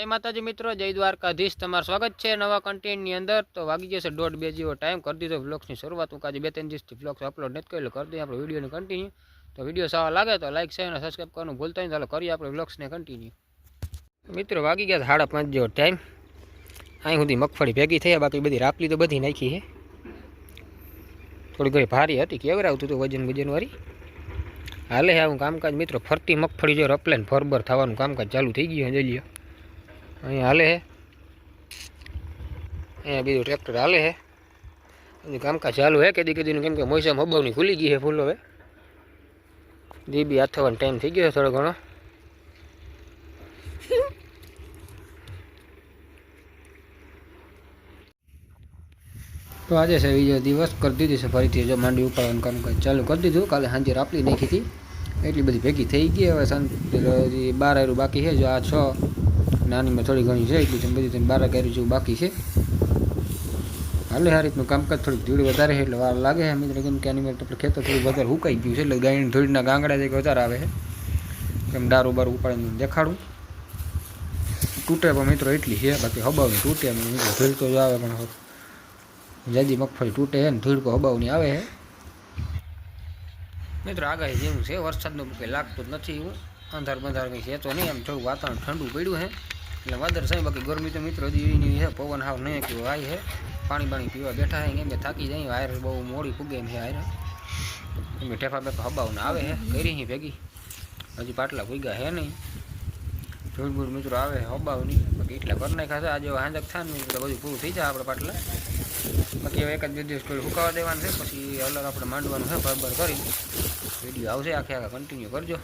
જય માતાજી મિત્રો જય દ્વારકાધીશ તમારું સ્વાગત છે નવા કન્ટેન્ટની અંદર તો વાગી જશે દોઢ બે જેવો ટાઈમ કરી દીધો વ્લોગ્સની શરૂઆત હું કાજે બે ત્રણ દિવસથી વ્લોગ્સ અપલોડ નથી કર્યો કરી દઈએ આપણે વિડીયોને કન્ટિન્યુ તો વિડીયો સારો લાગે તો લાઇક શેર અને સબસ્ક્રાઈબ કરવાનું ભૂલતા નહીં ચાલો કરીએ આપણે વ્લોગ્સને કન્ટિન્યુ મિત્રો વાગી ગયા સાડા પાંચ જેવો ટાઈમ અહીં સુધી મગફળી ભેગી થઈ બાકી બધી રાપલી તો બધી નાખી છે થોડી ઘણી ભારી હતી કેવર આવતું હતું વજન વજનવાળી હાલે આવું કામકાજ મિત્રો ફરતી મગફળી જો રપલેન ફરબર થવાનું કામકાજ ચાલુ થઈ ગયું હજલીઓ અહીં હાલે હે અહીંયા બીજું ટ્રેક્ટર હાલે હે કામકાજ ચાલુ હે કદી કદીનું કેમ કે મોસમ હબાવની ખુલી ગઈ છે ફૂલો હવે દી બી હાથવાનો ટાઈમ થઈ ગયો છે થોડો ઘણો તો આજે છે બીજો દિવસ કરી દીધી છે ફરીથી જો માંડી ઉપાડવાનું કામ કામકાજ ચાલુ કરી દીધું કાલે હાંજી રાપલી નાખી હતી એટલી બધી ભેગી થઈ ગઈ હવે સાંજ બાર આવ્યું બાકી છે જો આ છ નાનીમાં થોડી ઘણી છે એટલી તમે બધી બાર બારા કર્યું જેવું બાકી છે હાલે આ રીતનું કામકાજ થોડીક ધૂળ વધારે છે એટલે વાર લાગે છે મિત્ર કેમ કે આની આપણે ખેતર થોડું વધારે હુકાઈ ગયું છે એટલે ગાયણ ધૂળના ગાંગડા જે વધારે આવે છે કેમ દારૂ બારું ઉપાડીને દેખાડું તૂટે પણ મિત્રો એટલી છે બાકી હબાવી તૂટે મિત્રો ધૂળ તો આવે પણ જાજી મગફળી તૂટે છે ને ધૂળકો હબાવની આવે છે મિત્રો આગાહી જેવું છે વરસાદનો કંઈ લાગતો જ નથી એવું અંદર બહાર ગઈ છે તો નહી એમ થોડું વાતાવરણ ઠંડું પડ્યું છે એટલે વાદર છે બાકી ગરમી તો મિત્રો જી ની છે પવન આવ નહી ક્યો આય છે પાણી બાણી પીવા બેઠા હે કે થાકી જઈ વાયર બહુ મોડી ઉગે છે આરે મેઠા ફામે ખબાવ ન આવે હે કરી હી ભેગી હજી પાટલા ભુગ્યા છે ને જોળબુળ મિત્રો આવે ખબાવ નહી બાકી એટલા કર નખ્યા છે આ જો હાંડક થાનું બધું પૂરો થઈ જા આપડે પાટલા બાકી એક જ બધું સુકોવા દેવાનું છે પછી અલર આપણે માંડવાનું છે બબર કરી વીડિયો આવશે આખા કન્ટિન્યુ કરજો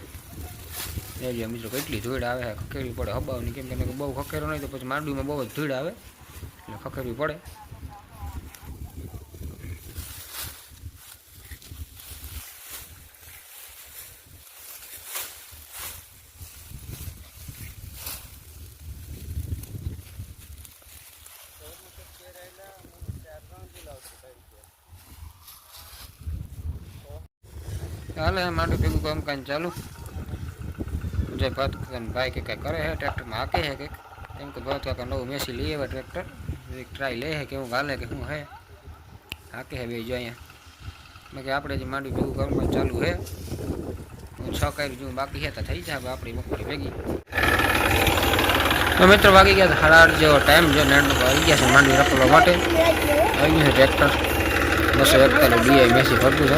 એરિયા મિત્રો કેટલી ધૂળ આવે છે ખખેરવી પડે હબાવની કેમ કે બહુ ખખેરો નહીં તો પછી માંડવીમાં બહુ જ ધૂળ આવે એટલે ખખેરવી પડે ચાલે માંડું ભેગું કામ કાંઈ ચાલુ जो बहुत बाइक के करे है ट्रैक्टर में आके है के हमको बहुत क्या करना उमे से लिए है ट्रैक्टर एक ट्राई ले है क्यों गाल है क्यों है आके है भेजो यहाँ मैं आप जो मांडू भेगू कर चालू है छह जो बाकी है तो थी जाए भेगी तो मित्र बाकी गया जो टाइम जो नैंड आई गया मांडू रखलो मटे आई बस एक तरह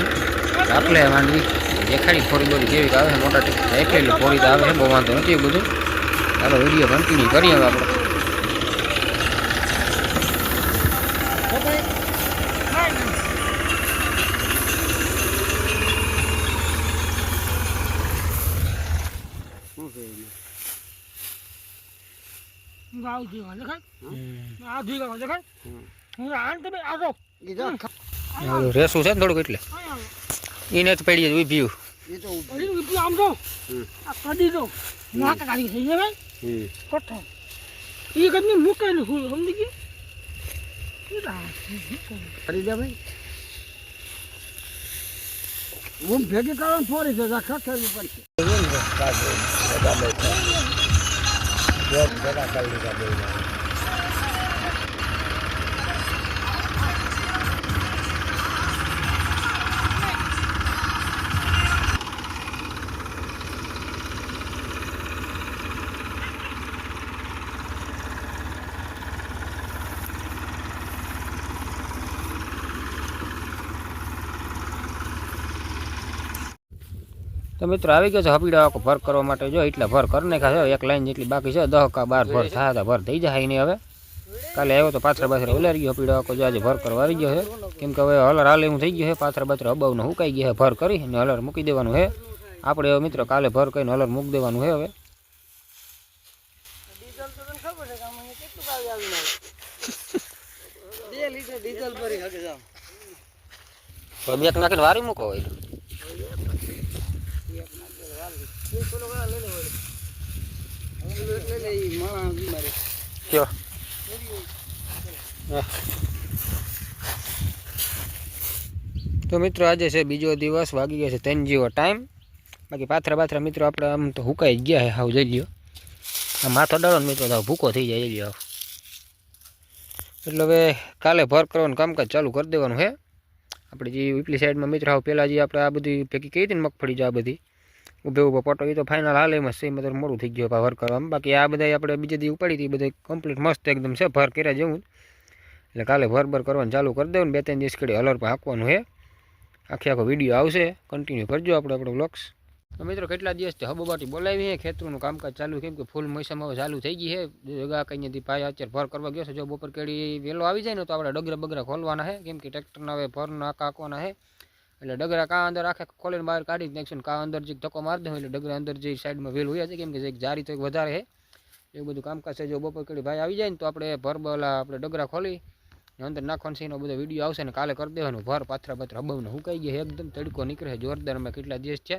દેખાડી થોડી બોડી જેવી આવે છે મોટા ટેક્ટર ફોડી આવે છે બહુ વાંધો નથી એ બધું ચાલો વિડીયો કન્ટિન્યુ કરીએ હવે આપણે ગાવ જી ખાય આ જી ગાવ ખાય હું આન તમે આજો રેસું છે ને થોડુંક એટલે એને તો પડી જવું ભીયું એ તો ઉભી આમ જો આ કદી જો નાક કાઢી થઈ જાય હમ કોઠો એ કદની મુકાયેલું હું સમજી ગયું કરી દે ભાઈ હું ભેગી કરવાનું થોડી છે રખા કરવી પડશે ભેગા કરી દીધા તો મિત્રો આવી ગયો છો હપીડાકો ભર કરવા માટે જો એટલા ભર કરને કે જો એક લાઈન જેટલી બાકી છે 10 કા 12 ભર થા તો ભર થઈ જ જાય નહી હવે કાલે આવ્યો તો પાછર બાછર ઉલર ગયો પીડાકો જો આજે ભર કરવારી ગયો છે કેમ કે હવે હલર હાલે હું થઈ ગયો છે પાછર બાછર અબાવનો સુકાઈ ગીયા છે ભર કરી ને હલર મુકી દેવાનું હે આપણે મિત્રો કાલે ભર કઈન હલર મુક દેવાનું હે હવે ડીઝલ તો તમને ખબર છે કે આમાં કેટલું ભાવ જલ્ના 2 લીટર ડીઝલ ભરી હકે જા હવે એક નાખીને વારી મૂકો हाँ। तो मित्रों आज से बीजो दिवस वगी गए तेन जीव टाइम बाकी पाथरा पाथरा मित्रों आप तो हुकाई गया है हाउ जाइए माथो डालो मित्रों भूको थी जाए जाओ एट काले भर करो कामकाज चालू कर देवा है अपनी जी इटली साइड में मित्र हाँ पे आप आ बदी भेगी कही थी मगफड़ी जो आ बदी ઉબે બપોર તો કે તો ફાઈનલ આલે માં સહી મતે મોરું થઈ ગયો બા વર્ક કરવાનું બાકી આ બધાય આપણે બીજે દી ઉપાડીતી બધાય કમ્પ્લીટ મસ્ત એકદમ છે ભર કર્યા જેવું એટલે કાલે ભર ભર કરવાનું ચાલુ કરી દેવું બે ત્રણ દિવસ કડી હલર પર ಹಾಕવાનું છે આખી આખો વિડિયો આવશે કન્ટિન્યુ કરજો આપણે આપણો વ્લોગ્સ તો મિત્રો કેટલા દિવસથી હબબાટી બોલાવી છે ખેતરોનું કામકાજ ચાલુ કેમ કે ફૂલ મૈસામાં હવે ચાલુ થઈ ગઈ છે જગ્યા ક્યાંથી ભાઈ આચર ભર કરવા ગયો છે જો બોપર કેડી વેલો આવી જાય ને તો આપણે ડગરા બગરા ખોલવાના છે કેમ કે ટ્રેક્ટર નાવે ભર ના કાકો ના છે એટલે ડગરા કા અંદર આખે ખોલીને બહાર કાઢી નાખશું કા અંદર જે ધક્કો મારી દઉં એટલે ડગરા અંદર જે સાઈડમાં વેલ હોય છે કેમ કે જારી તો એક વધારે છે એવું બધું કામકાજ છે જો બપોર કડી ભાઈ આવી જાય ને તો આપણે ભરબલા આપણે ડગરા ખોલી અંદર નાખવાનો છે એનો બધો વિડીયો આવશે ને કાલે કરી દેવાનો ભર પાથરા પાથરા હબવને હુકાઈ ગયા એકદમ તડકો નીકળે જોરદાર અમે કેટલા દિવસ છે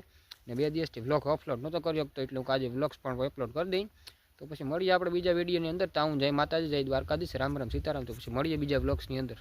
ને બે દિવસથી વ્લોગ અપલોડ નહોતો કર્યો તો એટલે હું આજે વ્લોગ્સ પણ અપલોડ કરી દઈ તો પછી મળીએ આપણે બીજા વિડીયોની અંદર તાઉન જય માતાજી જય દ્વારકાધીશ રામ રામ સીતારામ તો પછી મળીએ બીજા વ્લોગ્સની અંદર